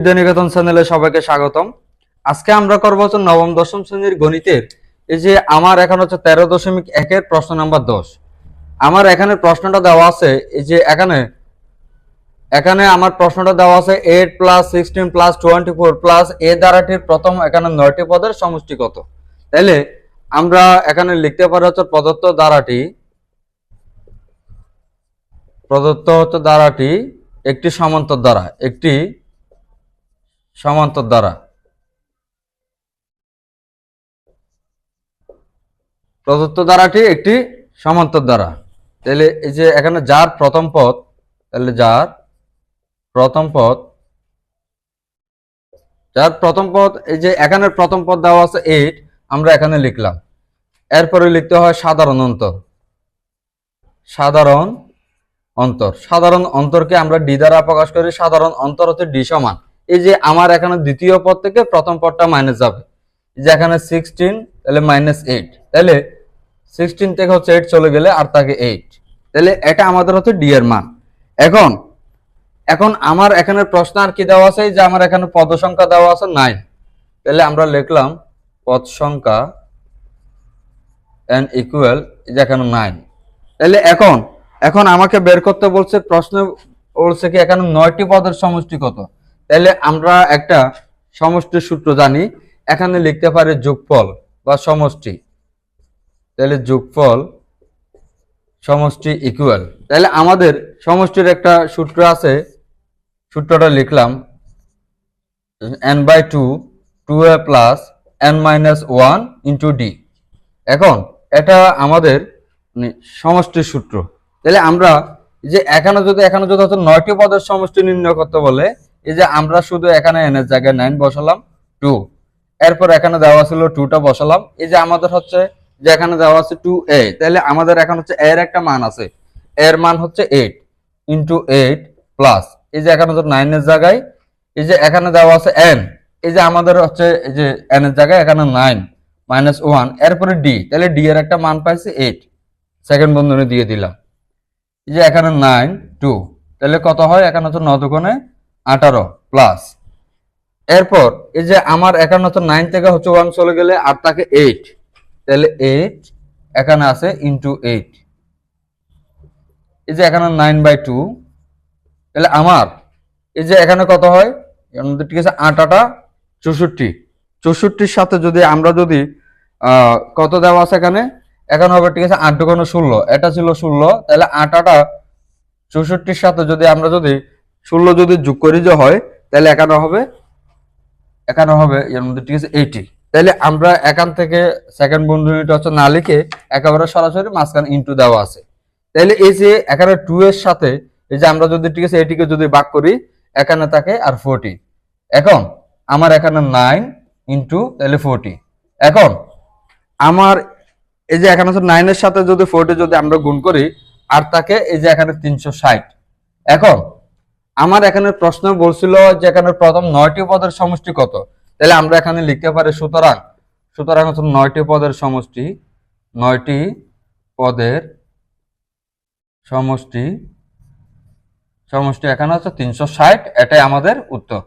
বিদ্যানিকেতন চ্যানেলে সবাইকে স্বাগতম। আজকে আমরা করব হচ্ছে নবম, দশম শ্রেণির গণিতের। এই যে আমার এখানে হচ্ছে তেরো দশমিক একের প্রশ্ন নাম্বার দশ। আমার এখানে প্রশ্নটা দেওয়া আছে, এই যে এখানে এখানে আমার প্রশ্নটা দেওয়া আছে eight plus sixteen plus twenty four plus এ দ্বারাটির প্রথম এখানে নয়টি পদের সমষ্টি কত? তাইলে আমরা এখানে লিখতে পারি হচ্ছে প্রদত্ত দ্বারাটি, প্রদত্ত হচ্ছে দ্বারাটি একটি সমান্তর দ্বারা, একটি সমান্তর দ্বারা। প্রদত্ত দ্বারাটি একটি সমান্তর দ্বারা। তাহলে এই যে এখানে যার প্রথম পদ, তাহলে যার প্রথম পদ, যার প্রথম পদ, এই যে এখানে প্রথম পদ দেওয়া আছে এইট আমরা এখানে লিখলাম। এরপরে লিখতে হয় সাধারণ অন্তর। সাধারণ অন্তর। সাধারণ অন্তরকে আমরা ডি দ্বারা প্রকাশ করি, সাধারণ অন্তর হচ্ছে ডি সমান। এই যে আমার এখানে দ্বিতীয় পদ থেকে প্রথম পদটা মাইনাস যাবে। যে এখানে সিক্সটিন তাহলে মাইনাস এইট তাহলে সিক্সটিন থেকে হচ্ছে এইট চলে গেলে আর তাকে এইট তাহলে এটা আমাদের হচ্ছে ডি এর মান। এখন এখন আমার এখানে প্রশ্ন আর কি দেওয়া আছে? যে আমার এখানে পদ সংখ্যা দেওয়া আছে নাইন তাহলে আমরা লিখলাম পদ সংখ্যা এন ইকুয়াল এখানে নাইন তাহলে এখন এখন আমাকে বের করতে বলছে, প্রশ্ন বলছে কি এখানে নয়টি পদের সমষ্টি কত? তাহলে আমরা একটা সমষ্টির সূত্র জানি, এখানে লিখতে পারে যোগফল বা সমষ্টি। তাহলে যোগফল সমষ্টি ইকুয়াল তাহলে আমাদের সমষ্টির একটা সূত্র আছে, সূত্রটা লিখলাম n by two two a plus n minus one into d এখন এটা আমাদের সমষ্টির সূত্র। তাহলে আমরা যে এখানে যদি এখানে যদি হচ্ছে নয়টি পদের সমষ্টি নির্ণয় করতে বলে এই যে আমরা শুধু এখানে এনের জায়গায় নাইন বসালাম টু এরপর এখানে দেওয়া ছিল টুটা বসালাম। এই যে আমাদের হচ্ছে যে এখানে দেওয়া আছে টু এ তাহলে আমাদের এখন হচ্ছে এর একটা মান আছে। এর মান হচ্ছে এইট ইন্টু এইট প্লাস এই যে এখানে হচ্ছে নাইনের জায়গায়, এই যে এখানে দেওয়া আছে এন এই যে আমাদের হচ্ছে এই যে এন এর জায়গায় এখানে নাইন মাইনাস ওয়ান এরপরে ডি তাহলে ডি এর একটা মান পাইছে এইট সেকেন্ড বন্ধনী দিয়ে দিলাম। এই যে এখানে নাইন টু তাহলে কত হয়? এখানে হচ্ছে ন দুগুণে আঠারো প্লাস এরপর এই যে আমার এখানে হচ্ছে নাইন থেকে হচ্ছে ওয়ান চলে গেলে আর তাকে এইট তাহলে এইট এখানে আছে ইন্টু এইট এই যে এখানে নাইন বাই টু তাহলে আমার এই যে এখানে কত হয়? ঠিক আছে আটাটা চৌষট্টি। চৌষট্টির সাথে যদি আমরা যদি কত দেওয়া আছে এখানে? এখন হবে ঠিক আছে আট দুগুণ ষোলো। এটা ছিল ষোলো। তাহলে আট, আটা চৌষট্টির সাথে যদি আমরা যদি ষোলো যদি যোগ করি যে হয়, তাহলে এখানে হবে। এখানে হবে, এর মধ্যে ঠিক আছে এইটি তাহলে আমরা এখান থেকে সেকেন্ড বন্ধনীটা হচ্ছে না লিখে একেবারে সরাসরি মাঝখানে ইন্টু দেওয়া আছে। তাহলে এই যে এখানে টু এর সাথে, এই যে আমরা যদি ঠিক আছে এটিকে যদি ভাগ করি, এখানে থাকে আর ফোরটি এখন আমার এখানে নাইন ইন্টু তাহলে ফোরটি এখন আমার এই যে এখানে হচ্ছে নাইনের সাথে যদি ফোরটি যদি আমরা গুণ করি, আর তাকে এই যে এখানে তিনশো ষাট। এখন আমার এখানে প্রশ্ন বলছিল যে এখানে প্রথম নয়টি পদের সমষ্টি কত? তাহলে আমরা এখানে লিখতে পারি সুতরাং সুতরাং হচ্ছে নয়টি পদের সমষ্টি, নয়টি পদের সমষ্টি সমষ্টি এখানে হচ্ছে তিনশো ষাট, এটাই আমাদের উত্তর।